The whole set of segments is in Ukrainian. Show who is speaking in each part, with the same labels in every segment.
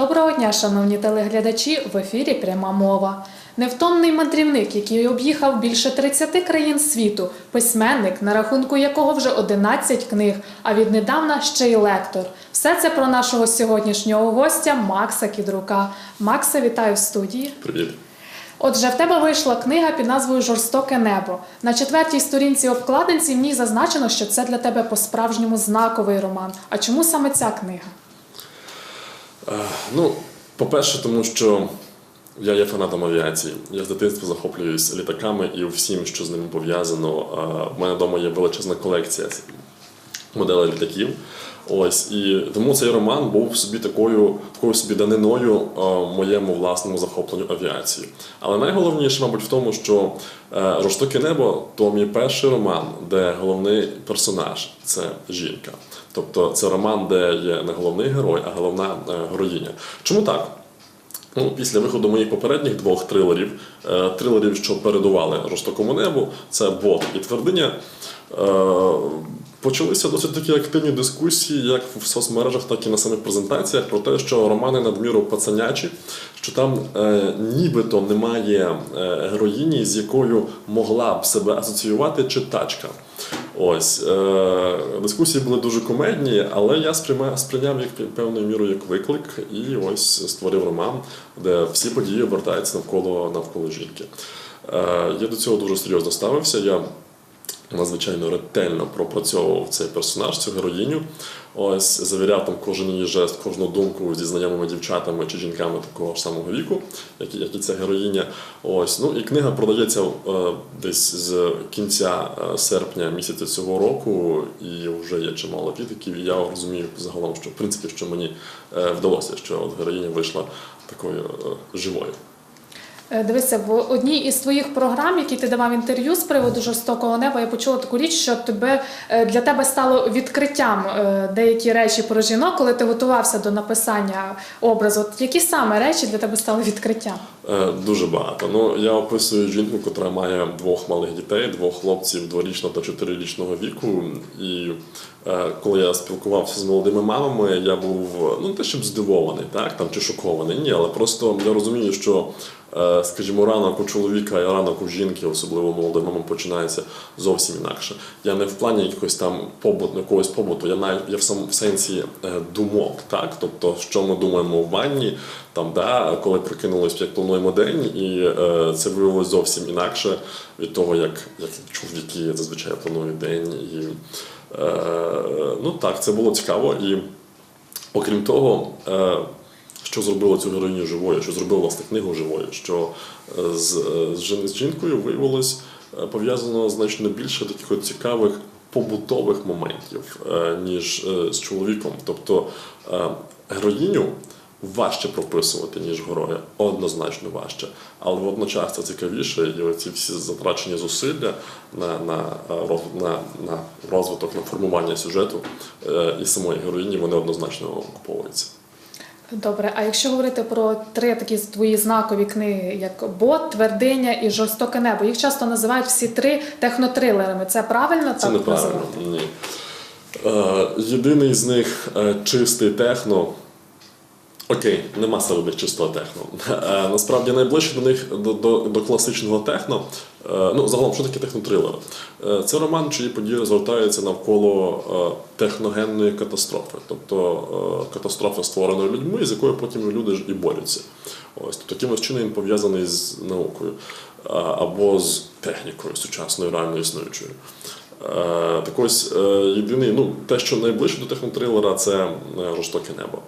Speaker 1: Доброго дня, шановні телеглядачі! В ефірі пряма мова. Невтомний мандрівник, який об'їхав більше 30 країн світу, письменник, на рахунку якого вже 11 книг, а віднедавна ще й лектор. Все це про нашого сьогоднішнього гостя Макса Кідрука. Макса, вітаю в студії.
Speaker 2: Привіт.
Speaker 1: Отже, в тебе вийшла книга під назвою Жорстоке небо. На четвертій сторінці обкладинці в ній зазначено, що це для тебе по-справжньому знаковий роман. А чому саме ця книга?
Speaker 2: Е, Ну, по-перше, тому що я є фанатом авіації. Я з дитинства захоплююсь літаками і всім, що з ними пов'язано. У В мене вдома є величезна колекція моделей літаків. Ось і тому цей роман був собі такою, такою собі даниною е, моєму власному захопленню авіацією. Але найголовніше, мабуть, в тому, що е, Жорстоке небо то мій перший роман, де головний персонаж це жінка. Тобто це роман, де є не головний герой, а головна е, героїня. Чому так? Ну, після виходу моїх попередніх двох трилерів, трилерів, що передували жорстокому небу, це Бот і твердиня. Почалися досить такі активні дискусії, як в соцмережах, так і на самих презентаціях, про те, що романи надміру пацанячі, що там е, нібито немає е, героїні, з якою могла б себе асоціювати читачка. Ось е, дискусії були дуже комедні, але я сприйняв їх певною мірою як виклик, і ось створив роман, де всі події обертаються навколо навколо жінки. Е, я до цього дуже серйозно ставився. Я надзвичайно ретельно пропрацьовував цей персонаж, цю героїню. Ось завіряв там кожен її жест, кожну думку зі знайомими дівчатами чи жінками такого ж самого віку, як, і- як і ця героїня. Ось ну і книга продається е, десь з кінця е, серпня місяця цього року, і вже є чимало відгуків. І я розумію загалом, що в принципі що мені е, вдалося, що от героїня вийшла такою е, живою.
Speaker 1: Е, Дивися, в одній із твоїх програм, які ти давав інтерв'ю з приводу жорстокого неба, я почула таку річ, що тебе е, для тебе стало відкриттям е, деякі речі про жінок, коли ти готувався до написання образу. От які саме речі для тебе стали відкриттям?
Speaker 2: Дуже багато. Ну я описую жінку, яка має двох малих дітей, двох хлопців дворічного та чотирирічного віку. І коли я спілкувався з молодими мамами, я був ну не те, щоб здивований, так там чи шокований. Ні, але просто я розумію, що. Е, Скажімо, ранок у чоловіка і ранок у жінки, особливо молодим мамам, починається зовсім інакше. Я не в плані якогось там побуту, якогось побуту, я навіть я в сам в сенсі е, думок, так тобто, що ми думаємо в ванні, там да, коли прокинулись, як плануємо день, і е, це виявилось зовсім інакше від того, як, як чоловіки зазвичай планують день. І, е, ну так, це було цікаво. І окрім того, е, що зробило цю героїню живою, що зробило власне книгу живою, що е, з, е, з жінкою виявилось е, пов'язано значно більше таких цікавих побутових моментів, ніж з чоловіком. Тобто героїню важче прописувати, ніж героя, однозначно важче. Але водночас це цікавіше, і оці всі затрачені зусилля на, на, на, на розвиток, на формування сюжету і самої героїні, вони однозначно окуповуються.
Speaker 1: Добре, а якщо говорити про три такі твої знакові книги, як Бот, Твердиня і Жорстоке небо, їх часто називають всі три технотрилерами. Це правильно
Speaker 2: Це
Speaker 1: так
Speaker 2: неправильно.
Speaker 1: називати?
Speaker 2: Ні. Е, єдиний з них е, чистий техно. Окей, нема серед чистого техно. Е, насправді найближче до них до, до, до класичного техно. Е, ну, загалом, що таке технотрилер? Е, це роман, чиї події розвертаються навколо е, техногенної катастрофи, тобто е, катастрофи, створеної людьми, з якою потім люди ж і борються. Ось тобто якимось чином він пов'язаний з наукою е, або з технікою сучасною реально існуючою. Е, Так ось е, єдиний, ну те, що найближче до технотрилера, це е, жорстоке небо.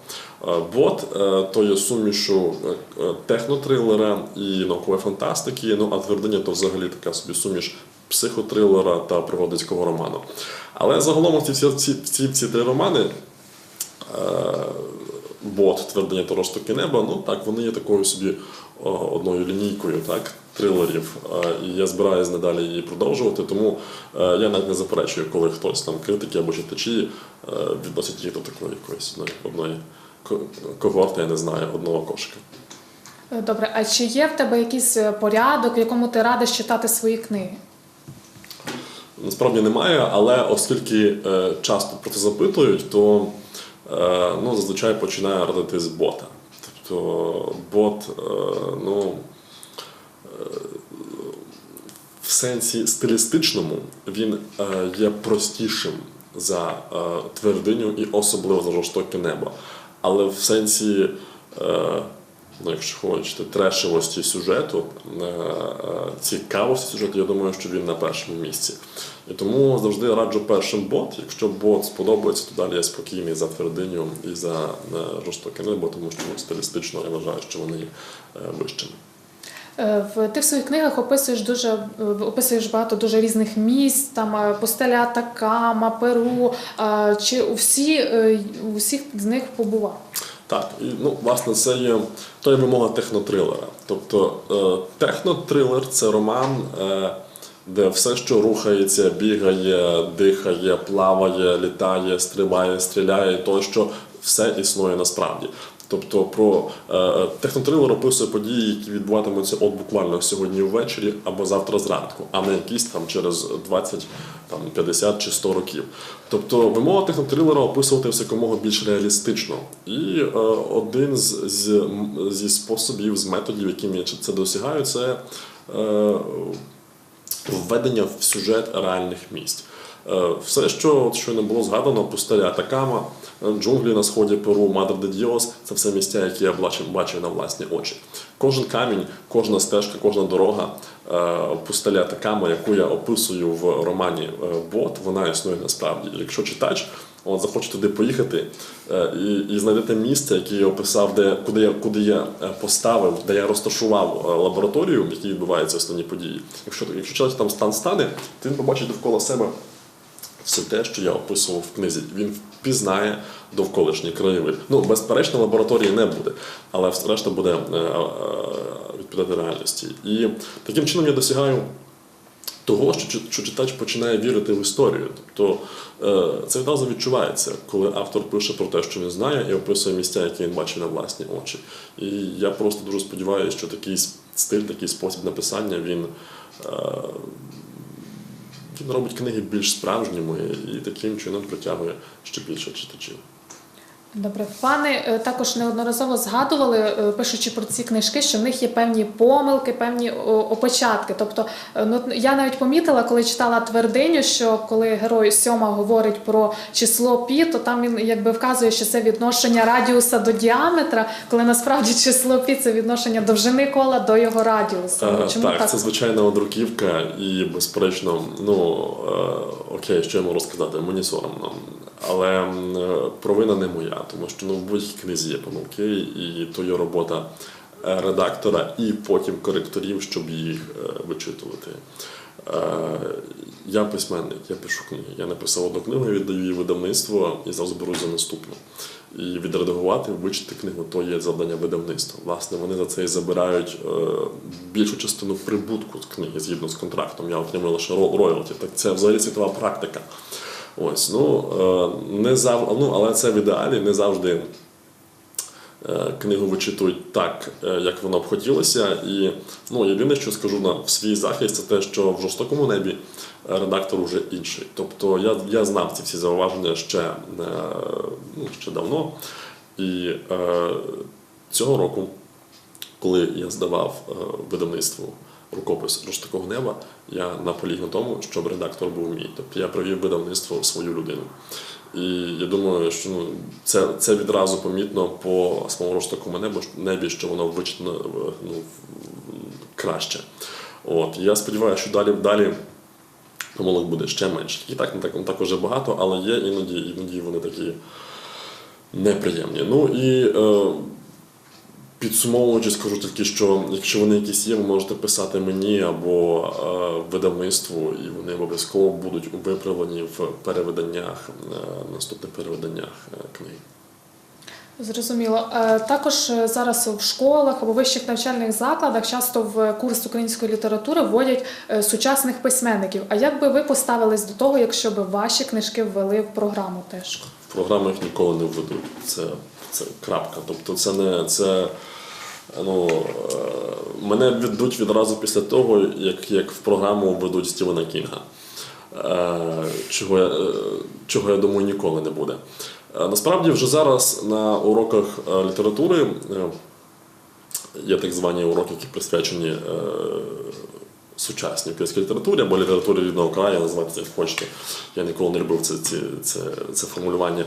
Speaker 2: Бот то є сумішу технотрилера і наукової фантастики. Ну а твердиня то взагалі така собі суміш психотрилера та пригодицького роману. Але загалом ці всі ці, ці, ці три романи. Бот, твердиня та розтоки неба, ну так, вони є такою собі одною лінійкою, так, трилерів. І я збираюся надалі її продовжувати, тому е, я навіть не заперечую, коли хтось там критики або читачі е, відносять їх до такої якоїсь одної, одної когорти, я не знаю, одного кошика.
Speaker 1: Е, Добре, а чи є в тебе якийсь порядок, в якому ти радиш читати свої книги?
Speaker 2: Насправді немає, але оскільки часто про це запитують, то ну, зазвичай починає родити з бота. Тобто бот, е, ну, е, в сенсі стилістичному він е, є простішим за е, твердиню і особливо за жорстоке небо. Але в сенсі, е, якщо хочете, трешевості сюжету, е, е, цікавості сюжету, я думаю, що він на першому місці. І тому завжди раджу першим бот. Якщо бот сподобається, то далі я спокійний за твердиню і за е, жорстоке небо, тому що ну, стилістично я вважаю, що вони вищими.
Speaker 1: Ти в своїх книгах описуєш дуже описуєш багато дуже різних місць, там постеля Атакама, Перу. Чи у всі у всіх з них побував?
Speaker 2: Так, і ну, власне, це є то є вимога технотрилера. Тобто е, технотрилер це роман, е, де все, що рухається, бігає, дихає, плаває, літає, стрибає, стріляє, тощо, все існує насправді. Тобто про е, технотрилер описує події, які відбуватимуться от буквально сьогодні ввечері або завтра зранку, а не якісь там через 20, там, 50 чи 100 років. Тобто вимога технотрилера описувати все якомога більш реалістично. І е, один з, з, зі способів, з методів, якими я це досягаю, це е, введення в сюжет реальних місць. Е, Все, що от щойно було згадано, пустеля Атакама, е, джунглі на сході Перу, Мадр де Діос це все місця, які я бачив, на власні очі. Кожен камінь, кожна стежка, кожна дорога е, пустеля Атакама, яку я описую в романі Бот, вона існує насправді. Якщо читач от, захоче туди поїхати і, і знайдете місце, яке я описав, де куди я куди я поставив, де я розташував лабораторію, в якій відбуваються основні події. Якщо якщо читач там стан стане, то він побачить довкола себе все те, що я описував в книзі. Він впізнає довколишній краєвид. Ну, безперечно, лабораторії не буде, але решта буде е, е, відповідати реальності. І таким чином я досягаю того, що, читач починає вірити в історію. Тобто е, це відразу відчувається, коли автор пише про те, що він знає, і описує місця, які він бачив на власні очі. І я просто дуже сподіваюся, що такий стиль, такий спосіб написання він. Він робить книги більш справжніми і таким чином притягує ще більше читачів.
Speaker 1: Добре, пани е, також неодноразово згадували, е, пишучи про ці книжки, що в них є певні помилки, певні опечатки. Тобто, е, ну я навіть помітила, коли читала твердиню, що коли герой сьома говорить про число пі, то там він якби вказує, що це відношення радіуса до діаметра, коли насправді число пі це відношення довжини кола до його радіусу. Ну, Чому
Speaker 2: так,
Speaker 1: так?
Speaker 2: це звичайна одруківка, і безперечно, ну окей, що я можу сказати, мені соромно. Але провина не моя, тому що ну, в будь-якій книзі є помилки, і то є робота е, редактора і потім коректорів, щоб їх е, вичитувати. Е, Я письменник, я пишу книги. Я написав одну книгу, я віддаю її видавництво і зразу беру за наступну. І відредагувати, вичити книгу то є завдання видавництва. Власне, вони за це і забирають більшу частину прибутку з книги згідно з контрактом. Я отримую лише ро- роялті. Так це взагалі світова практика. Ось, ну, е, не зав... ну, але це в ідеалі не завжди е, книгу вичитують так, е, як воно б хотілося. І ну, єдине, що скажу на свій захист, це те, що в жорстокому небі редактор уже інший. Тобто я, я знав ці всі зауваження ще, ну, ще давно. І е, цього року, коли я здавав видавництву рукопис жорстокого неба, я наполіг на тому, щоб редактор був мій. Тобто я привів видавництво в свою людину. І я думаю, що ну, це, це відразу помітно по самому жорстокому небу, небі, що воно вичитано ну, краще. От, я сподіваюся, що далі далі помилок буде ще менше. І так не так, так уже багато, але є іноді, іноді вони такі неприємні. Ну і е, підсумовуючи, скажу тільки, що якщо вони якісь є, ви можете писати мені або е, видавництву, і вони обов'язково будуть виправлені в перевиданнях, е, наступних перевиданнях е, книг.
Speaker 1: Зрозуміло. Також зараз в школах або вищих навчальних закладах часто в курс української літератури вводять сучасних письменників. А як би ви поставились до того, якщо б ваші книжки ввели в програму теж?
Speaker 2: В програму їх ніколи не введуть. Це, це крапка. Тобто це не це. Ну, е, мене віддуть відразу після того, як, як в програму введуть Стівена Кінга. Е, Чого я, е, чого я думаю ніколи не буде. Насправді, вже зараз на уроках літератури є так звані уроки, які присвячені сучасній українській літературі або літературі рідного краю, називайте це як хочете. Я ніколи не любив це, це, це, це формулювання.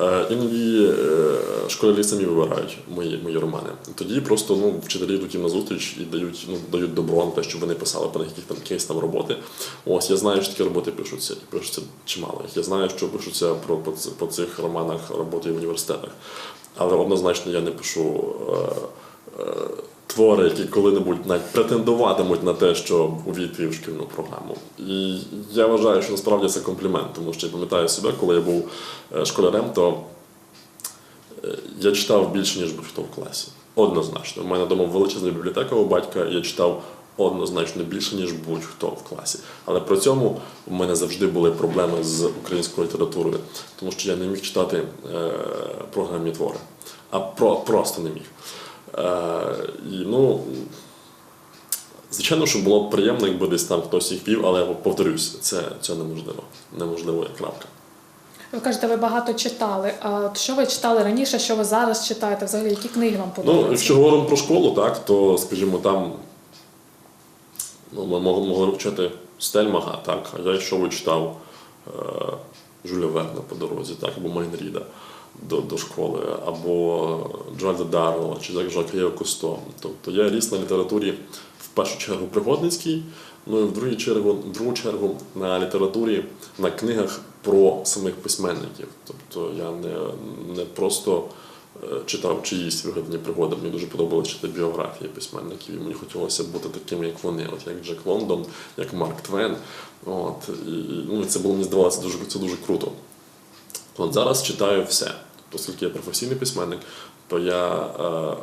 Speaker 2: Е, іноді е, школярі самі вибирають мої, мої романи. Тоді просто ну, вчителі йдуть їм на зустріч і дають, ну, дають добро на те, щоб вони писали про якісь там, якісь там роботи. Ось я знаю, що такі роботи пишуться, і пишуться чимало. Я знаю, що пишуться про, по, по цих романах роботи в університетах. Але однозначно я не пишу. Е, е, Твори, які коли-небудь навіть претендуватимуть на те, що увійти в шкільну програму. І я вважаю, що насправді це комплімент, тому що я пам'ятаю себе, коли я був е, школярем, то е, я читав більше, ніж будь-хто в класі. Однозначно. У мене вдома величезна бібліотека у батька, я читав однозначно більше, ніж будь-хто в класі. Але при цьому у мене завжди були проблеми з українською літературою, тому що я не міг читати е, програмні твори, а про, просто не міг. Е, і, ну, звичайно, що було б приємно, якби десь там хтось їх вів, але я повторюсь, це, це неможливо. Неможливо як крапка.
Speaker 1: Ви кажете, ви багато читали. А що ви читали раніше, що ви зараз читаєте? Взагалі, які книги вам подобаються?
Speaker 2: Ну, якщо говоримо про школу, так, то, скажімо, там ну, ми могли, могли вчити Стельмага, так, а я йшов і читав е, Жюля Верна по дорозі, так, або Майнріда до, до школи, або Джорда Дарвела, чи Жакея Кусто. Тобто я ріс на літературі в першу чергу пригодницькій, ну і в другу чергу, в другу чергу на літературі, на книгах про самих письменників. Тобто я не, не просто е, читав чиїсь вигадані пригоди. Мені дуже подобалося читати біографії письменників. І мені хотілося бути таким, як вони, от як Джек Лондон, як Марк Твен. От, і, ну, це було мені здавалося дуже, це дуже круто. От зараз читаю все. Тобто, оскільки я професійний письменник, то я е,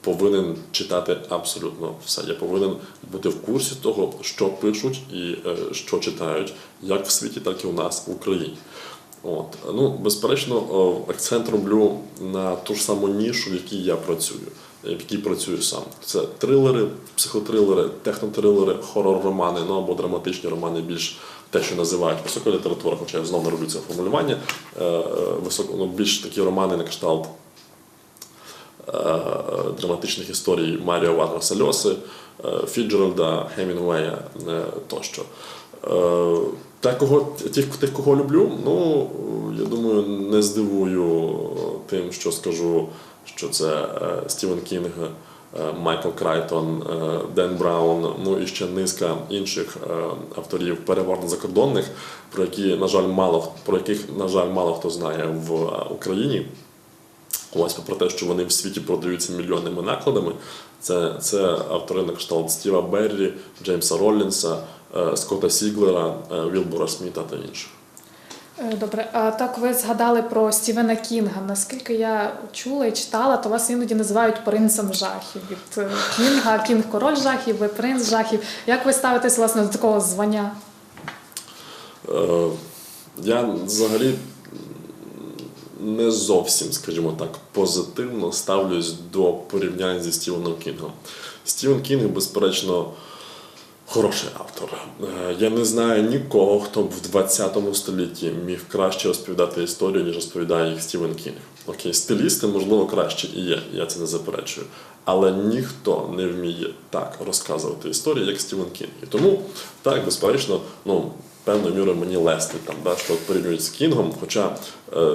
Speaker 2: повинен читати абсолютно все. Я повинен бути в курсі того, що пишуть і е, що читають, як в світі, так і у нас в Україні. От. Ну, безперечно, о, акцент роблю на ту ж саму нішу, в якій я працюю, в якій працюю сам. Це трилери, психотрилери, технотрилери, хорор-романи, ну або драматичні романи, більш те, що називають висока література, хоча я знову не роблю це формулювання. Е, е, високо, ну, більш такі романи на кшталт е, драматичних історій Маріо Варгаса Льоси, Фіджеральда, Хемінгуея тощо. Та, кого, тих, тих, кого люблю, ну, я думаю, не здивую тим, що скажу, що це Стівен Кінг, Майкл Крайтон, е, Ден Браун, ну і ще низка інших е, авторів, переважно закордонних, про які, на жаль, мало про яких, на жаль, мало хто знає в е, Україні. Ось про те, що вони в світі продаються мільйонними накладами. Це, це автори на кшталт Стіва Беррі, Джеймса Роллінса, е, Скотта Сіглера, е, Вілбора Сміта та інших.
Speaker 1: Е, Добре, а так ви згадали про Стівена Кінга. Наскільки я чула і читала, то вас іноді називають принцем жахів від е, Кінга. Кінг король жахів, ви принц жахів. Як ви ставитесь власне до такого звання?
Speaker 2: Е, Я взагалі не зовсім, скажімо так, позитивно ставлюсь до порівнянь зі Стівеном Кінгом. Стівен Кінг, безперечно, хороший автор. Е, Я не знаю нікого, хто б в 20 столітті міг краще розповідати історію, ніж розповідає їх Стівен Кінг. Окей, стилісти, можливо, краще і є, я це не заперечую. Але ніхто не вміє так розказувати історію, як Стівен Кінг. І тому, так, безперечно, ну, певною мірою мені лестить там, да, що порівнюють з Кінгом, хоча е,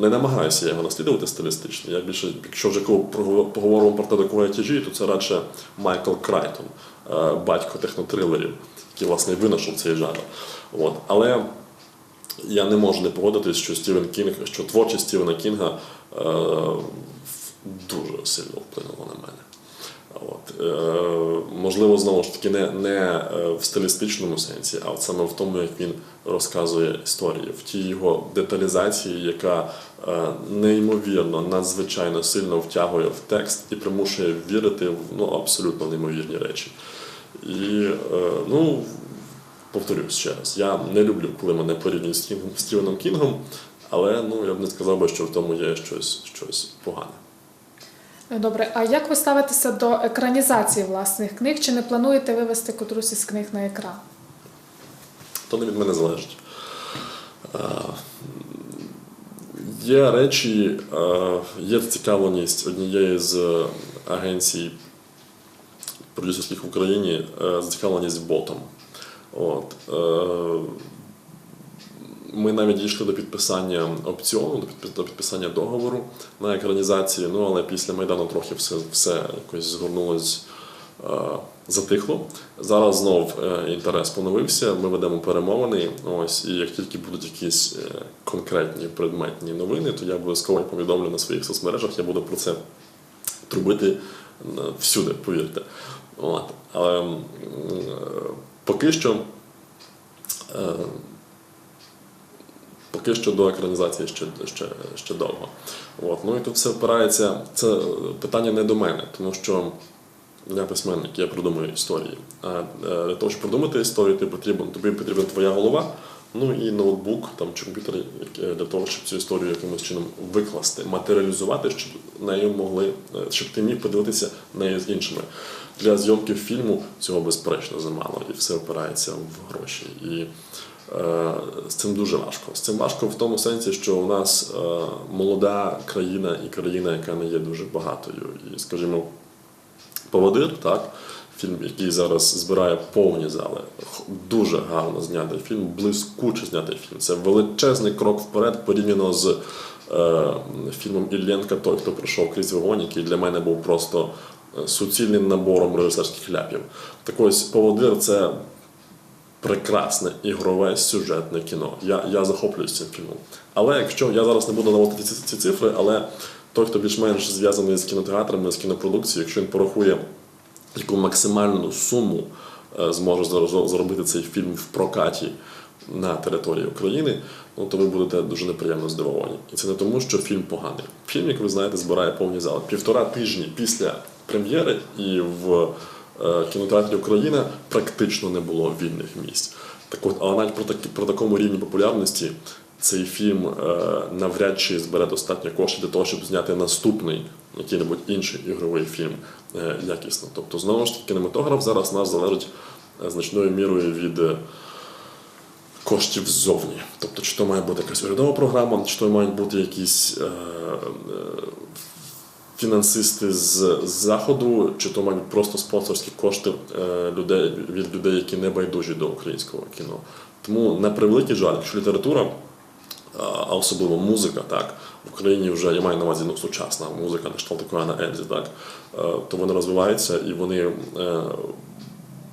Speaker 2: не намагаюся його наслідувати стилістично. Я більше, якщо вже коли поговоримо про те, до кого я тяжію, то це радше Майкл Крайтон, е, батько технотрилерів, який власне винайшов цей жанр. От. Але я не можу не погодитись, що Стівен Кінг, що творчість Стівена Кінга е, дуже сильно вплинула на мене. От, е, можливо, знову ж таки, не, не е, в стилістичному сенсі, а от саме в тому, як він розказує історії, в тій його деталізації, яка е, неймовірно, надзвичайно сильно втягує в текст і примушує вірити в ну, абсолютно неймовірні речі. І е, ну, повторюсь ще раз, я не люблю, коли мене порівнюють з Стівеном Кінгом, але ну, я б не сказав би, що в тому є щось, щось погане.
Speaker 1: Е, Добре, а як ви ставитеся до екранізації власних книг? Чи не плануєте вивести котрусь із книг на екран?
Speaker 2: То не від мене залежить. Е, Є речі, е, є зацікавленість однієї з агенцій продюсерських в Україні е, зацікавленість ботом. От. Ми навіть дійшли до підписання опціону, до підписання договору на екранізації, ну але після Майдану трохи все, все якось згорнулось, е, затихло. Зараз знов е, інтерес поновився, ми ведемо перемовини. Ось, і як тільки будуть якісь е, конкретні предметні новини, то я обов'язково повідомлю на своїх соцмережах, я буду про це трубити всюди, повірте. От. Але поки що. Е, Поки що до екранізації ще, ще, ще довго. От. Ну і тут все впирається. Це питання не до мене, тому що я письменник, я придумую історії. А е, для того, щоб придумати історію, ти потрібен, тобі потрібна твоя голова, ну і ноутбук там, чи комп'ютер для того, щоб цю історію якимось чином викласти, матеріалізувати, щоб нею могли, е, щоб ти міг подивитися нею з іншими. Для зйомки фільму цього безперечно замало, і все опирається в гроші. І Е, з цим дуже важко. З цим важко в тому сенсі, що у нас е, молода країна і країна, яка не є дуже багатою. І, скажімо, Поводир, так, фільм, який зараз збирає повні зали, дуже гарно знятий фільм, блискуче знятий фільм. Це величезний крок вперед порівняно з е, фільмом Іллєнка Той, хто пройшов крізь вогонь, який для мене був просто е, суцільним набором режисерських ляпів. Так ось Поводир це прекрасне ігрове сюжетне кіно. Я, я захоплююсь цим фільмом. Але якщо я зараз не буду наводити ці, ці цифри, але той, хто більш-менш зв'язаний з кінотеатрами, з кінопродукцією, якщо він порахує, яку максимальну суму е, зможе зар- заробити цей фільм в прокаті на території України, ну то ви будете дуже неприємно здивовані. І це не тому, що фільм поганий. Фільм, як ви знаєте, збирає повні зали. Півтора тижні після прем'єри і в е, кінотеатрі Україна практично не було вільних місць. Так от, але навіть про, такі, про такому рівні популярності цей фільм е, навряд чи збере достатньо коштів для того, щоб зняти наступний який-небудь інший ігровий фільм е, якісно. Тобто, знову ж таки, кінематограф зараз нас залежить значною мірою від. коштів ззовні. Тобто, чи то має бути якась урядова програма, чи то мають бути якісь е, фінансисти з, заходу, чи то мають просто спонсорські кошти е, людей від людей, які не байдужі до українського кіно. Тому на превеликий жаль, якщо література, а а особливо музика, так в Україні вже я маю на увазі ну, сучасна музика, на кшталт такої на Ельзі, так е, то вони розвиваються і вони.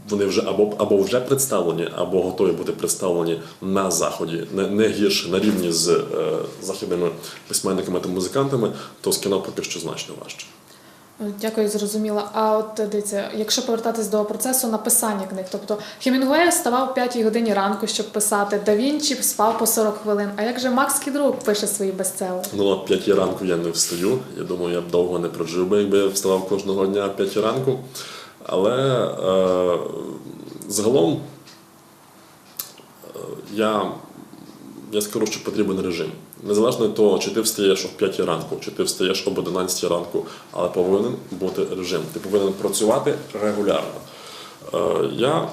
Speaker 2: Е, вони вже або, або вже представлені, або готові бути представлені на заході, не, не гірше на рівні з е, західними письменниками та музикантами, то з кіно поки що значно важче.
Speaker 1: Дякую, зрозуміла. А от дивіться, якщо повертатись до процесу написання книг, тобто Хемінгуей вставав о 5 годині ранку, щоб писати, Да Вінчі спав по 40 хвилин. А як же Макс Кідрук пише свої бестселери?
Speaker 2: Ну, о 5 ранку я не встаю. Я думаю, я б довго не прожив би, якби я вставав кожного дня о 5 ранку. Але е, загалом е, я, я скажу, що потрібен режим. Незалежно від того, чи ти встаєш о 5 ранку, чи ти встаєш об 11 ранку, але повинен бути режим. Ти повинен працювати регулярно. Е, я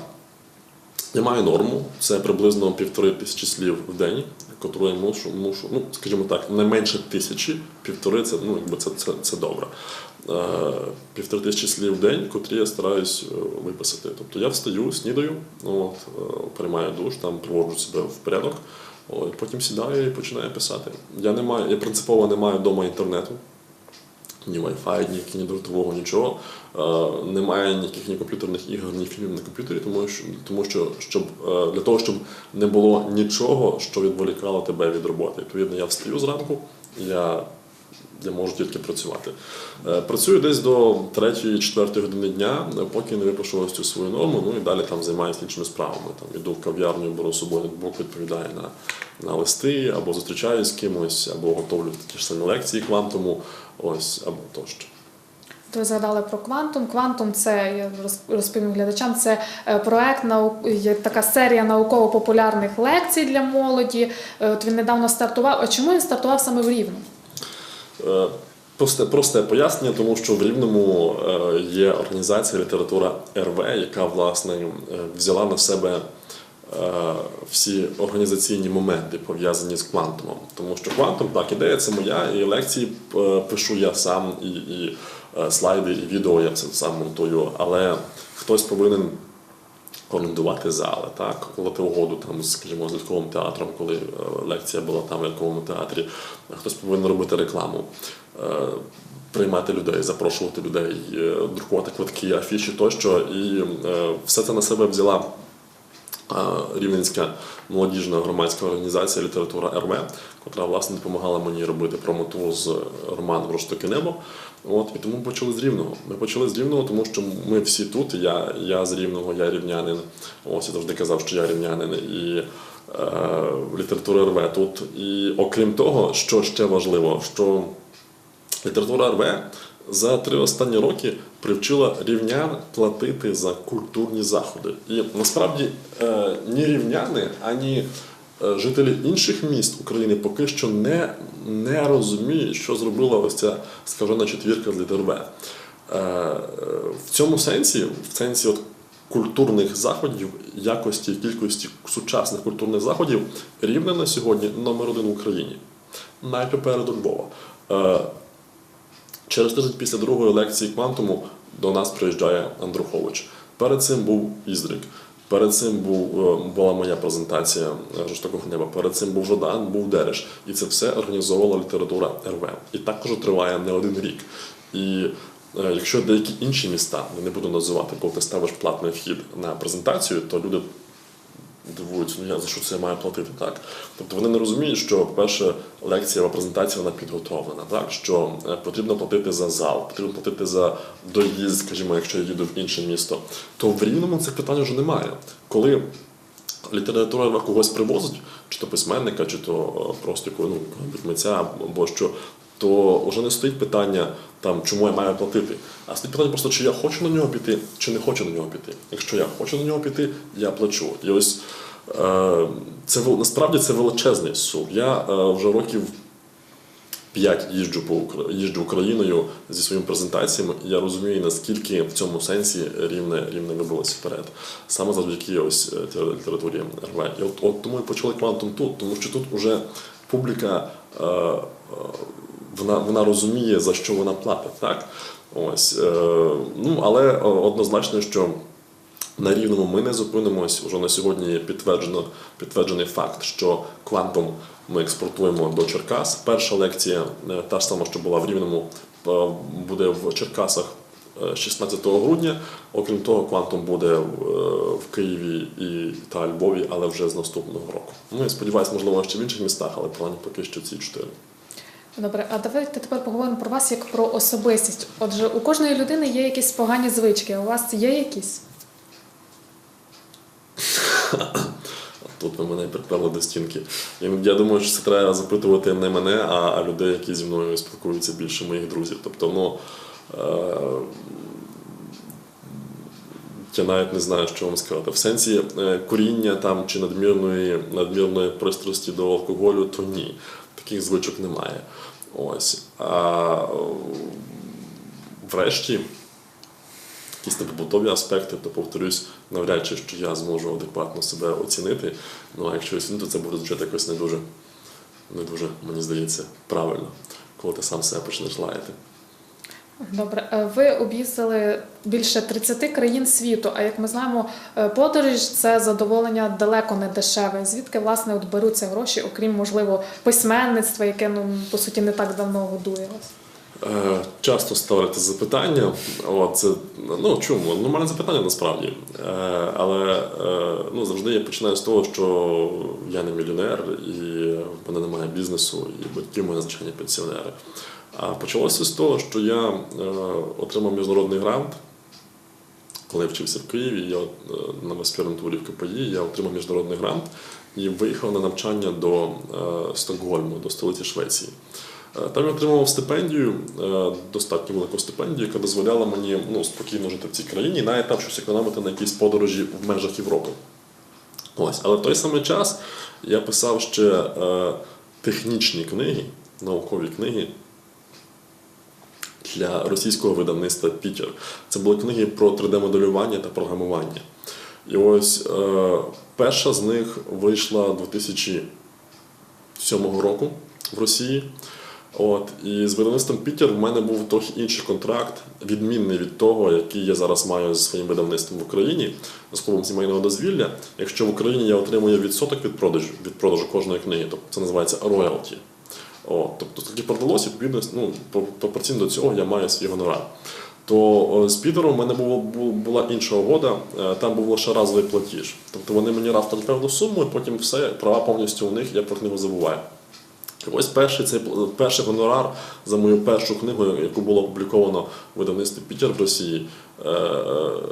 Speaker 2: я маю норму, це приблизно півтори тисячі слів в день, котру я мушу, мушу, ну, скажімо так, не менше тисячі, півтори це, ну, якби це, це, це добре. Е, півтори тисячі слів в день, котрі я стараюсь е, виписати. Тобто я встаю, снідаю, от, е, приймаю душ, там приводжу себе в порядок, от, потім сідаю і починаю писати. Я не маю, я принципово не маю вдома інтернету ні Wi-Fi, ні, ні дротового, нічого. Е, немає ніяких ні комп'ютерних ігор, ні фільмів на комп'ютері, тому що, тому що щоб, е, для того, щоб не було нічого, що відволікало тебе від роботи. Відповідно, я встаю зранку, я, я можу тільки працювати. Е, працюю десь до 3-4 години дня, поки не випишу цю свою норму, ну і далі там займаюся іншими справами. Там іду в кав'ярню, беру з собою ноутбук, відповідаю на, на листи, або зустрічаюсь з кимось, або готовлю ті ж самі лекції квантому, ось, або тощо.
Speaker 1: То ви згадали про квантум. Квантум це я роз- розповім глядачам. Це е, проект є така серія науково-популярних лекцій для молоді. Е, От він недавно стартував. А чому він стартував саме в Рівному?
Speaker 2: Е, Просте, просте пояснення, тому що в Рівному є організація література РВ, яка власне взяла на себе всі організаційні моменти пов'язані з квантумом. Тому що квантум, так, ідея це моя, і лекції е, пишу я сам, і, і е, слайди, і відео я все сам монтую. Але хтось повинен орендувати зали, так, укладати угоду там, скажімо, з ляльковим театром, коли е, лекція була там в ляльковому театрі, хтось повинен робити рекламу, е, приймати людей, запрошувати людей, е, друкувати квитки, афіші тощо. І е, все це на себе взяла е, Рівненська молодіжна громадська організація Література РВ, котра власне допомагала мені робити промотур з романом Роштоки небо. От і тому почали з рівного. Ми почали з рівного, тому що ми всі тут. Я, я з рівного, я рівнянин. Ось я завжди казав, що я рівнянин і е, література РВ тут. І окрім того, що ще важливо, що література РВ за три останні роки привчила рівнян платити за культурні заходи. І насправді е, ні рівняни, ані е, жителі інших міст України поки що не, не розуміють, що зробила ось ця скажена четвірка з літер В. Е, в цьому сенсі, в сенсі от культурних заходів, якості і кількості сучасних культурних заходів, рівне на сьогодні номер один в Україні. Навіть попереду Львова. Через тиждень після другої лекції квантуму до нас приїжджає Андрухович. Перед цим був Іздрик. Перед цим був, е, була моя презентація е, жорстокого неба. Перед цим був Жодан, був Дереш. І це все організовувала література РВ. І також триває не один рік. І е, якщо деякі інші міста, я не буду називати, коли ти ставиш платний вхід на презентацію, то люди дивуються, ну я за що це я маю платити так. Тобто вони не розуміють, що, по-перше, лекція або презентація вона підготовлена, так що е, потрібно платити за зал, потрібно платити за доїзд, скажімо, якщо я їду в інше місто, то в рівному цих питань вже немає. Коли література когось привозить, чи то письменника, чи то е, просто ну, митця або що, то вже не стоїть питання, там, чому я маю платити. А стоїть питання просто, чи я хочу на нього піти, чи не хочу на нього піти. Якщо я хочу на нього піти, я плачу. І ось е, це насправді це величезний суд. Я е, вже років п'ять їжджу по їжджу Україною зі своїми презентаціями, і я розумію, наскільки в цьому сенсі рівне рівне вибилось вперед. Саме завдяки ось е, літературі РВ. І от, от тому і почали квантум тут, тому що тут уже публіка. Е, е, вона, вона розуміє, за що вона платить, так? Ось, е, ну, але е, однозначно, що на рівному ми не зупинимось. Уже на сьогодні є підтверджено, підтверджений факт, що квантум ми експортуємо до Черкас. Перша лекція, е, та ж сама, що була в Рівному, буде в Черкасах е, 16 грудня. Окрім того, квантум буде в, Києві і та Львові, але вже з наступного року. Ну і сподіваюся, можливо, ще в інших містах, але плані поки що ці чотири.
Speaker 1: Добре, а давайте тепер поговоримо про вас як про особистість. Отже, у кожної людини є якісь погані звички. а У вас є якісь?
Speaker 2: Тут ви мене приперли до стінки. Я, думаю, що це треба запитувати не мене, а людей, які зі мною спілкуються більше моїх друзів. Тобто, ну е, я навіть не знаю, що вам сказати. В сенсі е, куріння там чи надмірної, надмірної пристрасті до алкоголю, то ні. Таких звичок немає. Ось. А врешті якісь побутові аспекти, то повторюсь, навряд чи що я зможу адекватно себе оцінити. Ну а якщо оцінити, це буде звучати якось не дуже, не дуже, мені здається, правильно, коли ти сам себе почнеш лаяти.
Speaker 1: Добре, Е, ви об'їздили більше 30 країн світу. А як ми знаємо, е, подорож це задоволення далеко не дешеве. Звідки власне от беруться гроші, окрім можливо письменництва, яке ну по суті не так давно годує вас?
Speaker 2: Е, Часто ставляться запитання. От, це, ну чому? Нормальне запитання насправді. Але ну, завжди я починаю з того, що я не мільйонер, і в мене немає бізнесу, і батьки в мене звичайні пенсіонери. А почалося з того, що я е, отримав міжнародний грант. Коли я вчився в Києві, я е, на аспірантурі в КПІ, я отримав міжнародний грант і виїхав на навчання до е, Стокгольму, до столиці Швеції. Там я отримав стипендію, достатньо велику стипендію, яка дозволяла мені ну, спокійно жити в цій країні, і навіть там щось економити на якісь подорожі в межах Європи. Ось. Але в той самий час я писав ще технічні книги, наукові книги для російського видавництва Пітер. Це були книги про 3D-моделювання та програмування. І ось е, перша з них вийшла 2007 року в Росії. От і з видавництвом Пітер в мене був трохи інший контракт, відмінний від того, який я зараз маю зі своїм видавництвом в Україні з клубом сімейного дозвілля. Якщо в Україні я отримую відсоток від продажу від продажу кожної книги, тобто це називається роялті. О, тобто скільки продалося, відповідно, ну, по- пропорційно до цього я маю свій гонорар. То з Підером в мене було, була інша угода, е, там був лише разовий платіж. Тобто вони мені рафтали певну суму, і потім все, права повністю у них, я про книгу забуваю. Ось перший цей перший гонорар за мою першу книгу, яку було опубліковано в видавництві Пітер в Росії. е,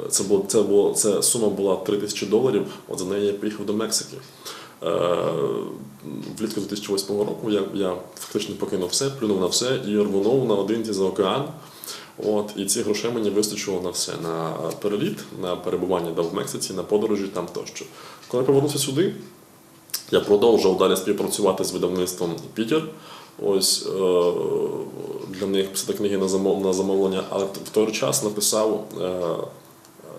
Speaker 2: Це було це було це сума була 3 тисячі доларів. От за неї я поїхав до Мексики. Е, Влітку 2008 року я, я фактично покинув все, плюнув на все і рвонув на один за океан. От, і ці грошей мені вистачило на все: на переліт, на перебування там в Мексиці, на подорожі там тощо. Коли я повернувся сюди, я продовжував далі співпрацювати з видавництвом Пітер. Ось е, для них писати книги на замовлення, але в той час написав е,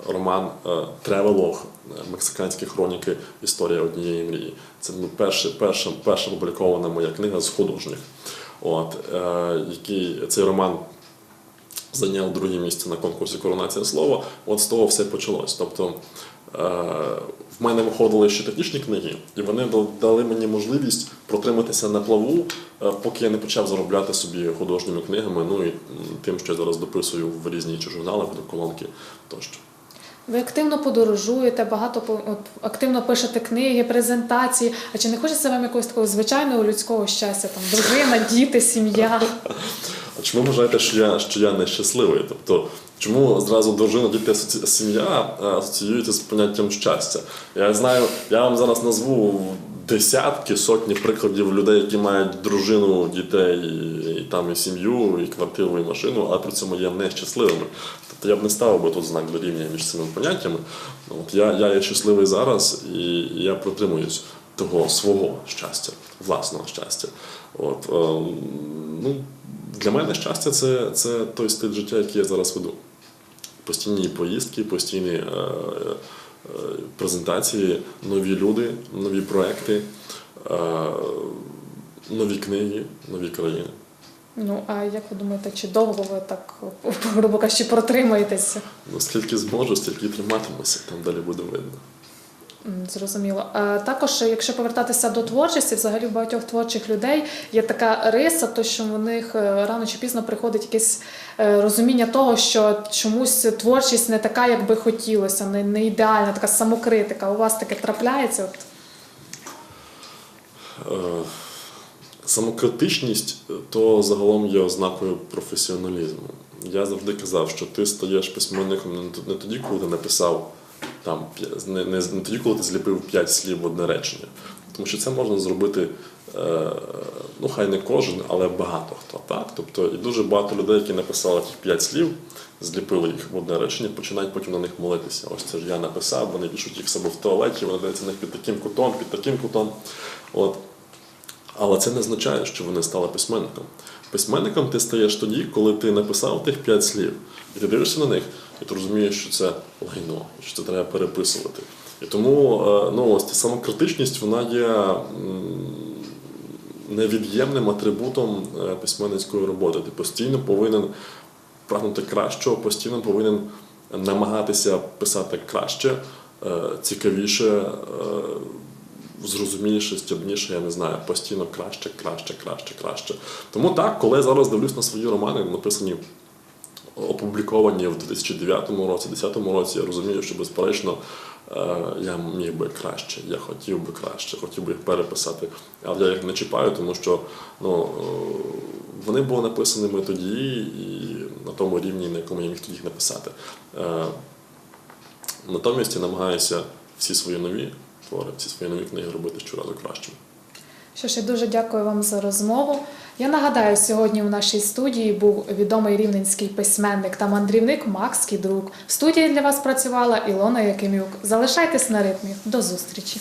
Speaker 2: роман е, Тревелог Мексиканські хроніки Історія однієї мрії. Це ну, перша, перша, перша опублікована моя книга з художніх. От, е, який, цей роман зайняв друге місце на конкурсі Коронація слова. От з того все почалось. Тобто е, в мене виходили ще технічні книги, і вони дал- дали мені можливість протриматися на плаву, е, поки я не почав заробляти собі художніми книгами, ну і тим, що я зараз дописую в різні журнали, колонки тощо.
Speaker 1: Ви активно подорожуєте, багато от, активно пишете книги, презентації. А чи не хочеться вам якогось такого звичайного людського щастя? Там дружина, діти, сім'я?
Speaker 2: А чому вважаєте, що я, що я нещасливий? Тобто, чому зразу дружина, діти, сім'я асоціюється з поняттям щастя? Я знаю, я вам зараз назву десятки, сотні прикладів людей, які мають дружину, дітей, і там і сім'ю, і квартиру, і машину, а при цьому є нещасливими. Тобто я б не ставив би тут знак дорівняння між цими поняттями. От я, я є щасливий зараз, і я притримуюсь того свого щастя, власного щастя. От, е, ну, для мене щастя це, це той стиль життя, який я зараз веду. Постійні поїздки, постійні е, е, презентації, нові люди, нові проекти, е, нові книги, нові країни.
Speaker 1: Ну а як ви думаєте, чи довго ви так, грубо кажучи, протримаєтеся?
Speaker 2: Ну, скільки зможу, стільки триматимуся, там далі буде видно.
Speaker 1: Зрозуміло. А також, якщо повертатися до творчості, взагалі в багатьох творчих людей є така риса, то що в них е, рано чи пізно приходить якесь е, розуміння того, що чомусь творчість не така, як би хотілося, не, не ідеальна, така самокритика. У вас таке трапляється? От
Speaker 2: Е, Самокритичність то загалом є ознакою професіоналізму. Я завжди казав, що ти стаєш письменником не тоді, коли ти написав там не, не, тоді, коли ти зліпив п'ять слів в одне речення. Тому що це можна зробити, е, ну хай не кожен, але багато хто. Так? Тобто, і дуже багато людей, які написали ті п'ять слів, зліпили їх в одне речення, починають потім на них молитися. Ось це ж я написав, вони пишуть їх себе в туалеті, вони даються на них під таким кутом, під таким кутом. От. Але це не означає, що вони стали письменником. Письменником ти стаєш тоді, коли ти написав тих п'ять слів, і ти дивишся на них, і ти розумієш, що це лайно, що це треба переписувати. І тому е, ну, ось ця самокритичність вона є невід'ємним атрибутом е, письменницької роботи. Ти постійно повинен прагнути кращого, постійно повинен намагатися писати краще, е, цікавіше. Зрозуміліше, стібніше, я не знаю, постійно краще, краще, краще, краще. Тому так, коли я зараз дивлюсь на свої романи, написані, опубліковані в 2009 році, 2010 році, я розумію, що безперечно е, я міг би краще, я хотів би краще, хотів би їх переписати. Але я їх не чіпаю, тому що ну, е, вони були написаними тоді і на тому рівні, на якому я міг тоді їх написати. Е, Натомість я намагаюся всі свої нові твори, ці свої нові книги робити щоразу кращими.
Speaker 1: Що ж, я дуже дякую вам за розмову. Я нагадаю, сьогодні у нашій студії був відомий рівненський письменник та мандрівник Макс Кідрук. В студії для вас працювала Ілона Якимюк. Залишайтесь на ритмі. До зустрічі!